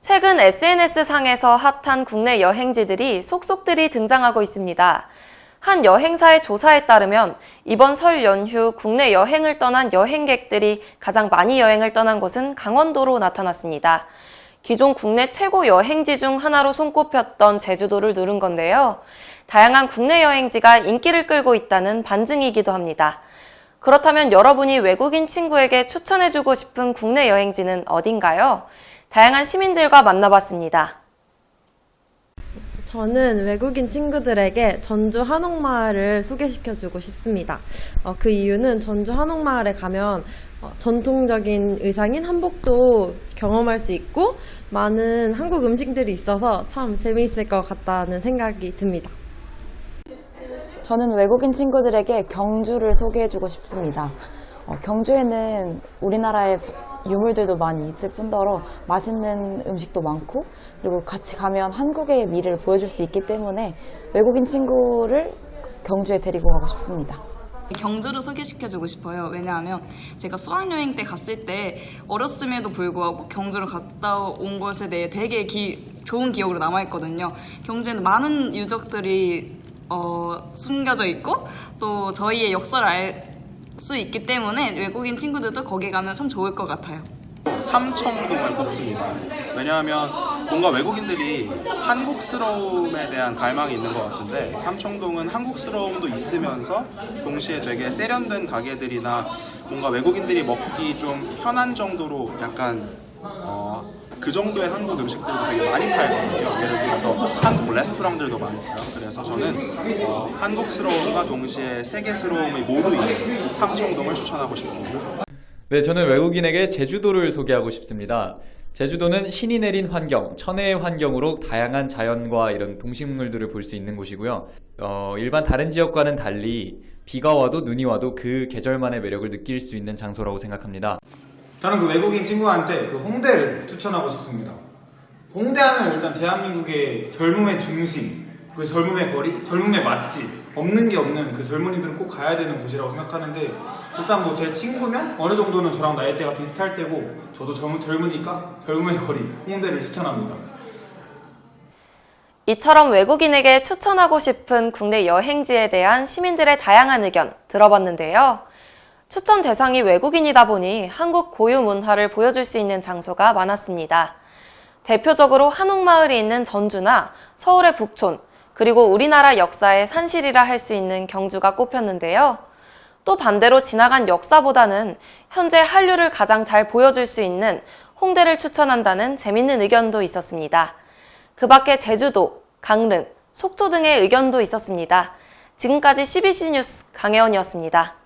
최근 SNS상에서 핫한 국내 여행지들이 속속들이 등장하고 있습니다. 한 여행사의 조사에 따르면 이번 설 연휴 국내 여행을 떠난 여행객들이 가장 많이 여행을 떠난 곳은 강원도로 나타났습니다. 기존 국내 최고 여행지 중 하나로 손꼽혔던 제주도를 누른 건데요. 다양한 국내 여행지가 인기를 끌고 있다는 반증이기도 합니다. 그렇다면 여러분이 외국인 친구에게 추천해주고 싶은 국내 여행지는 어딘가요? 다양한 시민들과 만나봤습니다. 저는 외국인 친구들에게 전주 한옥마을을 소개시켜주고 싶습니다. 어, 그 이유는 전주 한옥마을에 가면 어, 전통적인 의상인 한복도 경험할 수 있고 많은 한국 음식들이 있어서 참 재미있을 것 같다는 생각이 듭니다. 저는 외국인 친구들에게 경주를 소개해주고 싶습니다. 어, 경주에는 우리나라의 유물들도 많이 있을 뿐더러 맛있는 음식도 많고 그리고 같이 가면 한국의 미를 보여줄 수 있기 때문에 외국인 친구를 경주에 데리고 가고 싶습니다. 경주를 소개시켜주고 싶어요. 왜냐하면 제가 수학여행 때 갔을 때 어렸음에도 불구하고 경주를 갔다 온 것에 대해 되게 기- 좋은 기억으로 남아있거든요. 경주에는 많은 유적들이 어, 숨겨져 있고 또 저희의 역사를 알 수 있기 때문에 외국인 친구들도 거기 가면 참 좋을 것 같아요. 삼청동을 꼽습니다. 왜냐하면 뭔가 외국인들이 한국스러움에 대한 갈망이 있는 것 같은데 삼청동은 한국스러움도 있으면서 동시에 되게 세련된 가게들이나 뭔가 외국인들이 먹기 좀 편한 정도로 약간 어, 그 정도의 한국 음식들도 되게 많이 팔거든요. 예를 들어서 레스토랑들도 많고요. 그래서 저는 어, 한국스러움과 동시에 세계스러움이 모두 있는 삼청동을 추천하고 싶습니다. 네, 저는 외국인에게 제주도를 소개하고 싶습니다. 제주도는 신이 내린 환경, 천혜의 환경으로 다양한 자연과 이런 동식물들을 볼 수 있는 곳이고요. 어, 일반 다른 지역과는 달리 비가 와도 눈이 와도 그 계절만의 매력을 느낄 수 있는 장소라고 생각합니다. 저는 그 외국인 친구한테 그 홍대를 추천하고 싶습니다. 홍대하면 일단 대한민국의 젊음의 중심, 그 젊음의 거리, 젊음의 맛집, 없는 게 없는 그 젊은이들은 꼭 가야 되는 곳이라고 생각하는데 일단 뭐 제 친구면 어느 정도는 저랑 나이대가 비슷할 때고 저도 젊, 젊으니까 젊음의 거리, 홍대를 추천합니다. 이처럼 외국인에게 추천하고 싶은 국내 여행지에 대한 시민들의 다양한 의견 들어봤는데요. 추천 대상이 외국인이다 보니 한국 고유 문화를 보여줄 수 있는 장소가 많았습니다. 대표적으로 한옥마을이 있는 전주나 서울의 북촌, 그리고 우리나라 역사의 산실이라 할 수 있는 경주가 꼽혔는데요. 또 반대로 지나간 역사보다는 현재 한류를 가장 잘 보여줄 수 있는 홍대를 추천한다는 재밌는 의견도 있었습니다. 그 밖에 제주도, 강릉, 속초 등의 의견도 있었습니다. 지금까지 CBC 뉴스 강혜원이었습니다.